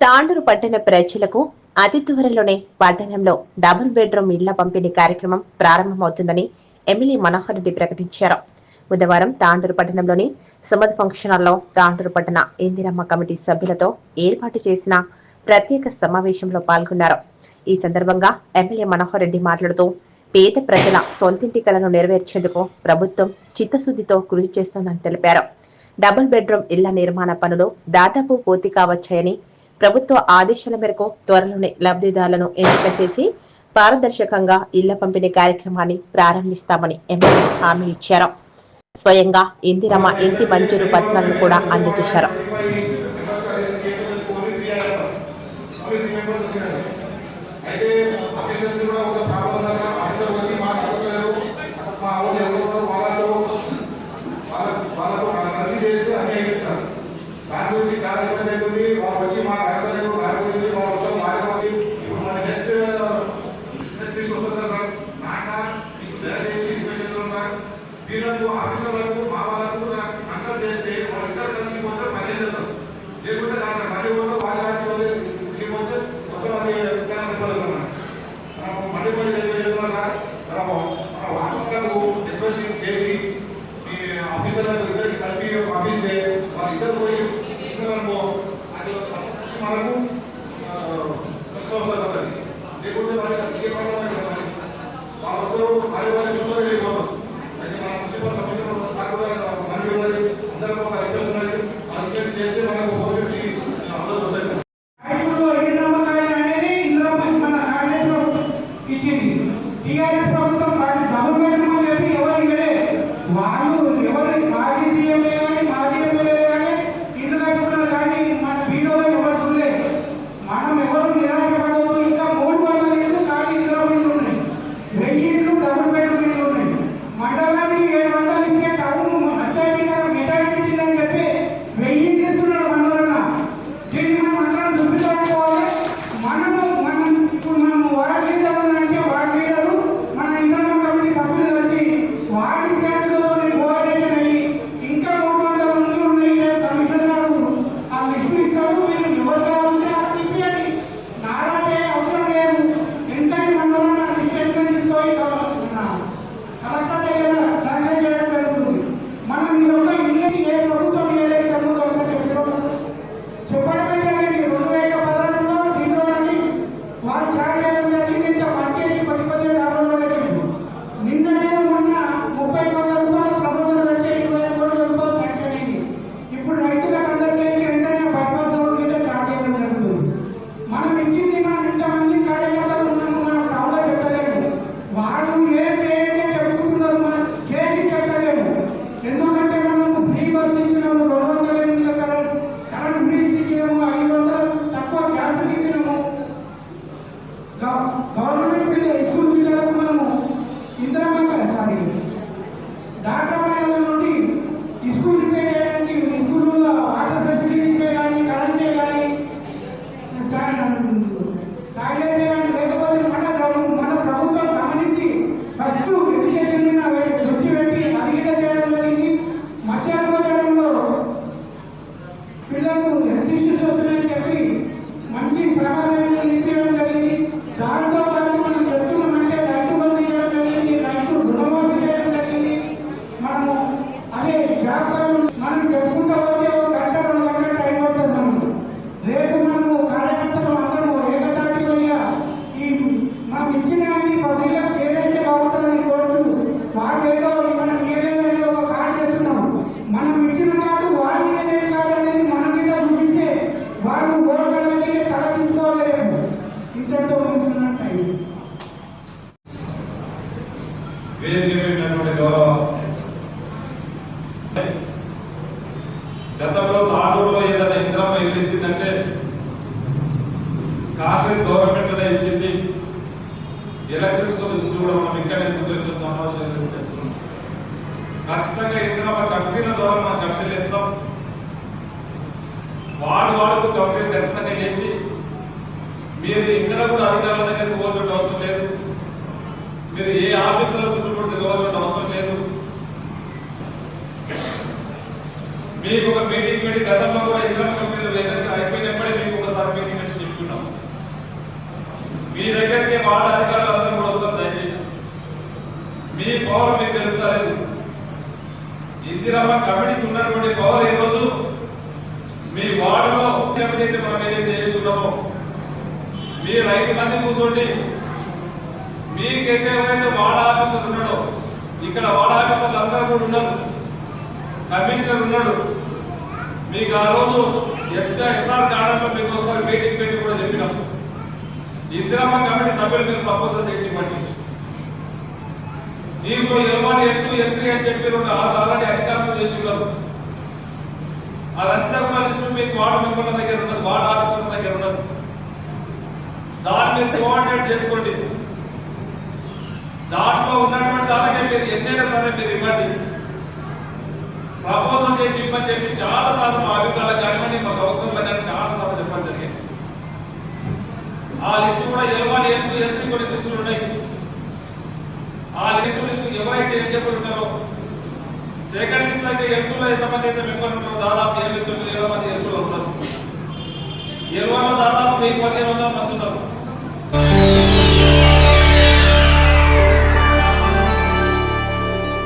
తాండూరు పట్టణ ప్రజలకు అతి త్వరలోనే పట్టణంలో డబుల్ బెడ్రూమ్ ఇళ్ళ పంపిణీ కార్యక్రమం ప్రారంభమవుతుందని ఎమ్మెల్యే మనోహర్ రెడ్డి ప్రకటించారు. బుధవారం తాండూరు పట్టణంలోని సుమద్ ఫంక్షన్ హాల్లో తాండూరు పట్టణ ఇందిరమ్మ కమిటీ సభ్యులతో ఏర్పాటు చేసిన ప్రత్యేక సమావేశంలో పాల్గొన్నారు. ఈ సందర్భంగా ఎమ్మెల్యే మనోహర్ రెడ్డి మాట్లాడుతూ పేద ప్రజల సొంతింటి కలను నెరవేర్చేందుకు ప్రభుత్వం చిత్తశుద్ధితో కృషి చేస్తోందని తెలిపారు. డబుల్ బెడ్రూమ్ ఇళ్ళ నిర్మాణ పనులు దాదాపు పూర్తి కావచ్చాయని ప్రభుత్వ ఆదేశాల మేరకు త్వరలోనే లబ్ధిదారులను ఎంపిక చేసి పారదర్శకంగా ఇళ్ళ పంపిణీ కార్యక్రమాన్ని ప్రారంభిస్తామని ఎమ్మెల్యే హామీ ఇచ్చారు. స్వయంగా ఇందిరమ్మ ఇంటి మంజూరు పత్రాలను కూడా అందజేశారు అయితే ఆఫీసర్ది కూడా ఒక ప్రాబ్లం ఉంది సార్ ఆఫీసర్ వచ్చి మాకు అడగలేరు మా వాళ్ళు ఎవరు వాళ్ళతో వాళ్ళ వాళ్ళతో కలిసి చేస్తే అన్నీ అయిపోతారు చాలా ఇబ్బంది అవుతుంది వాళ్ళు వచ్చి వాళ్ళతో ఇప్పుడు మన నెక్స్ట్ మీకు దయచేసి వీళ్ళకు ఆఫీసర్లకు మా వాళ్ళకు కన్సల్ట్ చేస్తే వాళ్ళిద్దరు కలిసి పోతే పని చేస్తారు లేకుంటే నాకు మళ్ళీ పోతే వాళ్ళు రాసి పోతే పోతే మొత్తం అది మళ్ళీ మళ్ళీ సార్. మనం వాహనాలకు చేసి ఈ ఆఫీసర్లకు ఇద్దరికి కలిపి ఆఫీస్ వాళ్ళిద్దరు పోయి ఇస్తున్నాము అది మనకు అవుతుంది లేకుంటే మరి ఏ వాళ్ళందరూ వారి వారి చూస్తారు వెళ్ళిపోతారు అయితే మన మున్సిపల్ కమిషనర్ మంది ఉన్నది అందరికీ ఒక రిక్వెస్ట్ ఉన్నది. చేస్తే మనకు ఫోర్ ఫిఫ్టీ అందరూ వస్తాయి కాంగ్రెస్ ఇచ్చింది. టీఆర్ఎస్ ప్రభుత్వం మనం ఎవరు నిరాశపడవద్దు గతంలో తాడూరులో ఏదైనా ఇంద్రమ్మ ఇల్లు ఇచ్చిందంటే కాంగ్రెస్ గవర్నమెంట్ అనే ఇచ్చింది. ఎలక్షన్స్కు ముందు కూడా మనం ఇక్కడే కూర్చొని సమావేశం చేస్తున్నాం ఖచ్చితంగా ఇంద్రమ్మ కంపెనీల ద్వారా మనం కంపెనీలు ఇస్తాం వాడు వాడుకు కంపెనీలు ఖచ్చితంగా చేసి మీరు ఇక్కడ కూడా అధికారుల దగ్గరికి పోవాల్సిన అవసరం లేదు. మీరు ఏ ఆఫీసులో చుట్టుపక్కల తిరగవలసిన అవసరం లేదు. మీకు ఒక మీటింగ్ పెట్టి గతంలో కూడా ఇతర కంపెనీలు అయిపోయినప్పుడే మీకు ఒకసారి మీటింగ్ పెట్టి చెప్తున్నాం మీ దగ్గరికి వాళ్ళ అధికారులు అందరూ కూడా వస్తారు దయచేసి. మీ పవర్ మీకు తెలుస్తలేదు. ఇందిరమ్మ కమిటీకి ఉన్నటువంటి పవర్ ఈరోజు మీ వార్డులో కమిటీ అయితే మనం ఏదైతే చేస్తున్నామో మీరు ఐదు మంది కూర్చోండి మీకైతే ఎవరైతే వార్డ్ ఆఫీసర్ ఉన్నాడో ఇక్కడ వార్డ్ ఆఫీసర్లు అందరూ కూడా ఉన్నారు. కమిషనర్ ఉన్నాడు. మీకు ఆ రోజు ఎస్ఆర్ ఎస్ఆర్ మీకు ఒకసారి మీటింగ్ పెట్టి కూడా చెప్పినాం. ఇందిరమ్మ కమిటీ సభ్యులు మీరు ప్రపోజల్ చేసి ఇవ్వండి. దీంట్లో ఎల్వన్ ఎట్లు ఎత్రి అని చెప్పి ఆల్రెడీ అధికారులు చేసి ఉన్నారు. అదంతా కూడా లిస్టు మీకు వార్డు మెంబర్ల దగ్గర ఉన్నది వార్డు ఆఫీసర్ల దగ్గర మీరు కోఆర్డినేట్ చేసుకోండి. దాంట్లో ఉన్నటువంటి దానికే మీరు ఎన్నైనా సరే మీరు ఇవ్వండి. ప్రపోజల్ చేసి ఇవ్వని చెప్పి చాలా సార్లు మా అభిప్రాయాలు కానివ్వండి మాకు అవసరం లేదని చాలా సార్లు చెప్పడం జరిగింది. ఆ లిస్టు కూడా ఎలవాని ఎందుకు ఎత్తు కొన్ని లిస్టులు ఉన్నాయి. ఆ లిస్టు లిస్టు ఎవరైతే ఎలిజిబుల్ ఉంటారో సెకండ్ లిస్ట్ అయితే ఎల్పులో ఎంతమంది అయితే మెంబర్ ఉంటారో దాదాపు ఎనిమిది తొమ్మిది వేల మంది ఎల్పులో ఉన్నారు. ఎల్వన్లో దాదాపు వెయ్యి పదిహేను వందల మంది ఉన్నారు.